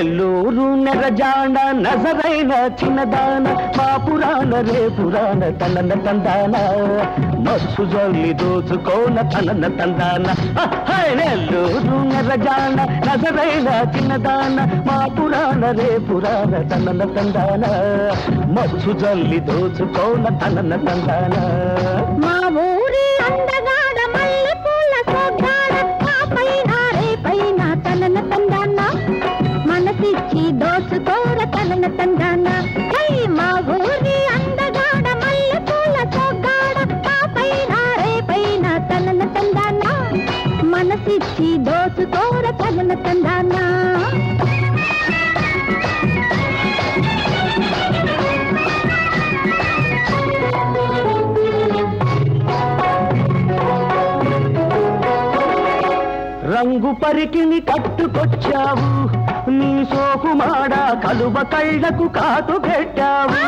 నెల్లూరు నెరజాణ నజరైన చిన్నదాన మా పురాణ రే పురాణ తనన తందాన. మస్సు జల్లి దోచుకోన తనన తందాన. నెల్లూరు నెరజాణ నజరైన చిన్నదాన మా పురాణ రే పురాణ తనన తందాన. మస్సు జల్లి దోచుకోన తనన తందాన. మా ఊరి అందగా మనసిచ్చి దోసుకోర తనన తందానా. రంగు పరికిని కట్టుకొచ్చావు నీ సోకుమాడ కలువ కళ్ళకు కాటు పెట్టావు.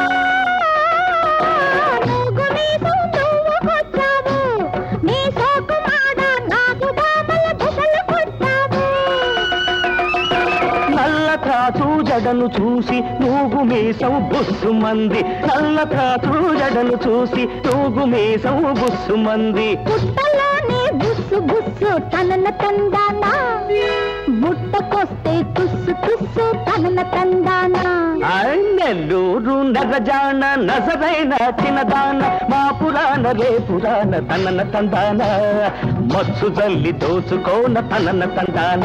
త్రాసు జడను చూసి నూగు మీసం బుస్సు మంది. నల్ల త్రాసు జడను చూసి నూగు మీసం బుస్సు మంది. పుట్టలోనే బుస్సు బుస్సు తనన తందానా బుట్టకొస్తే తుస్సు తుస్సు తనన తందానా నెల్లూరు నజరైన చిన్నదాన మా పురాణ రే పురాణ తనన తందాన మస్సు జల్లి దోచుకోన తనన తందాన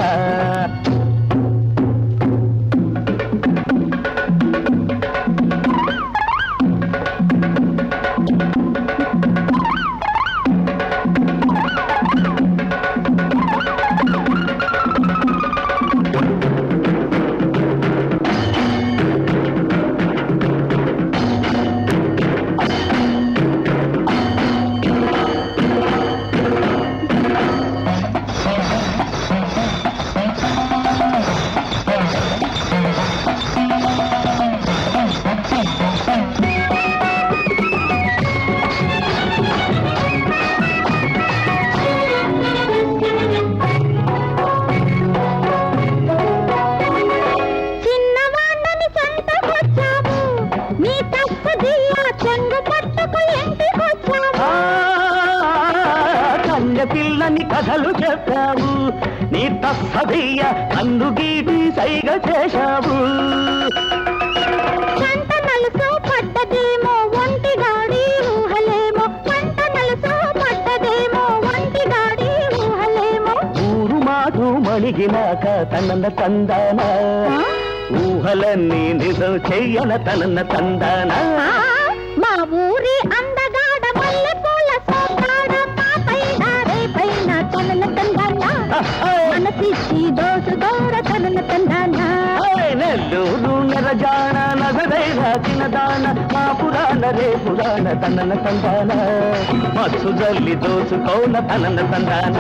కన్య పిల్లని కథలు చెప్పావు. నీ తస్సదీయ కన్ను గీటి సైగ చేశావు. మణిగినాక తనన తందాన? ఊహలన్నీ నిజం చెయ్యన తనన తందాన? మా ఊరి దోసు దూర తనన తందాన నెల్లూరు నెరజాన నగరైన చిన్నదాన మా పురాణ రే పురాణ తనన తందాన మత్సు జల్లి దోసు కౌన తనన తందాన